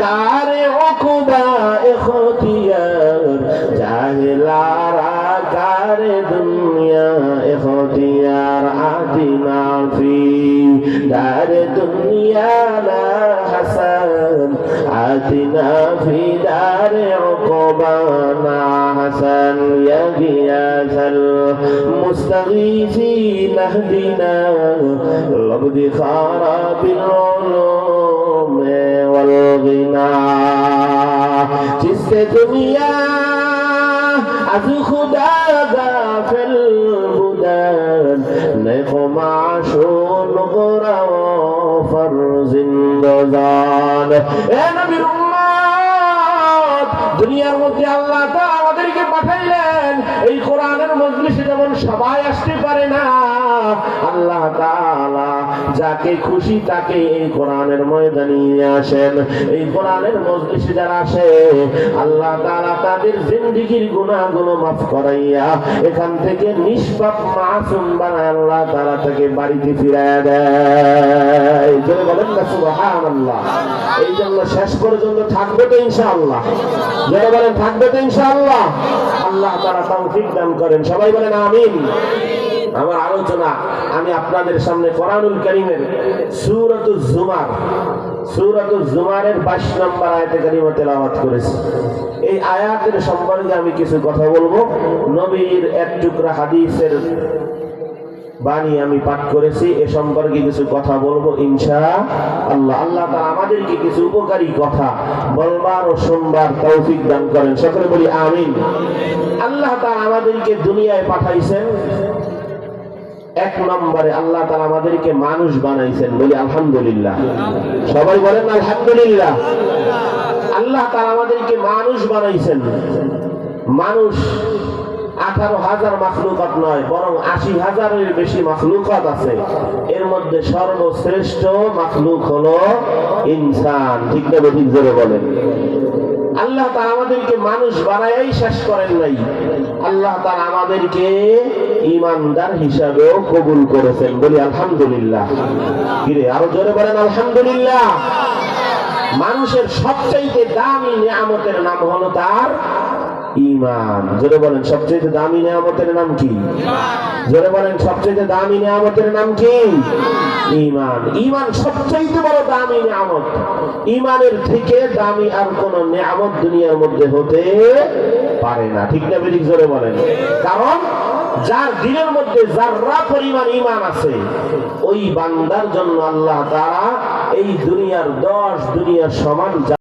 কারে অকুবা এখতিয়ার জাহেলারা কারে দুনিয়া এখতিয়ার আদিনা ফি দার দুনিয়া লা হাসান আতিনা ফি দার عقبانا حسن يا غياث المستغيثين اهدنا لقد خراب العلوم সে দুনিয়া আজ খুদা গাফেল বুদান। নেকো মাশুন গোরা ফরজিন্দজান এ নবীর দুনিয়ার মধ্যে আল্লাহ তাআলা আমাদেরকে পাঠাইলেন। এই কোরআনের মজলিসে যেমন সবাই আসতে পারে না, আল্লাহ যাকে খুশি তাকে এই কোরআনের ময়দানে নিয়ে আসেন। এই কোরআনের মজলিসে যারা আসে, আল্লাহ তাআলা তাদের জিন্দেগীর গুনাহগুলো মাফ করাইয়া এখান থেকে নিষ্পাপ মাসুম বানায় আল্লাহ তাআলা তাকে বাড়িতে ফিরায় দেয়। বলেন না, সুবহানাল্লাহ। এই জন্য শেষ পর্যন্ত থাকবে তো ইনশাআল্লাহ। যারা বলেন, থাকবে তো ইনশাআল্লাহ। আল্লাহ তারা তৌফিক দান করেন। সবাই বলেন, আমিন। আমার আলোচনা, আমি আপনাদের সামনে কোরআনুল জুমার জুমারের 22 নম্বর আয়াতে তেলাওয়াত করেছি। এই আয়াতের সম্পর্কে আমি কিছু কথা বলব। নবীর এক টুকরা হাদিসের বাণী আমি পাঠ করেছি, এ সম্পর্কে কিছু কথা বলব ইনশা আল্লাহ। আল্লাহ তাআলা আমাদেরকে কিছু উপকারী কথা বলবার ও শুনবার তৌফিক দান করেন। সকলে বলি আমিন। আল্লাহ তাআলা আমাদেরকে দুনিয়ায় পাঠাইছেন। এক নম্বরে আল্লাহ তাআলা আমাদেরকে মানুষ বানাইছেন বলি আলহামদুলিল্লাহ। সবাই বলেন আলহামদুলিল্লাহ। আল্লাহ তাআলা আমাদেরকে মানুষ বানাইছেন। মানুষ আঠারো হাজার মাখলুকাত নয়, বরং আশি হাজারের বেশি মাখলুকাত আছে। এর মধ্যে সর্বশ্রেষ্ঠ মাখলুক হলো ইনসান। ঠিক না ঠিক জোরে বলেন। আল্লাহ তাআলা আমাদেরকে মানুষ বানাই শেষ করেন নাই। আল্লাহ তাআলা আমাদেরকে ইমানদার হিসাবেও কবুল করেছেন বলি আলহামদুলিল্লাহ। কিরে, আরও জোরে বলেন আলহামদুলিল্লাহ। মানুষের সবচাইতে দামি নিয়ামতের নাম হলো তার ইমান জোরে বলেন সবচেয়ে দামি নিয়ামতের নাম কি? জোরে বলেন সবচেয়ে দামি নিয়ামতের নাম কি? ইমান ইমান সবচেয়ে বড় দামি নিয়ামত। ইমানের থেকে দামি আর কোন নিয়ামত দুনিয়ার মধ্যে হতে পারে না। ঠিক না বেদিক জোরে বলেন? কারণ যার দিনের মধ্যে যাররা পরিমাণ ইমান আছে ওই বান্দার জন্য আল্লাহ তারা এই দুনিয়ার দশ দুনিয়ার সমান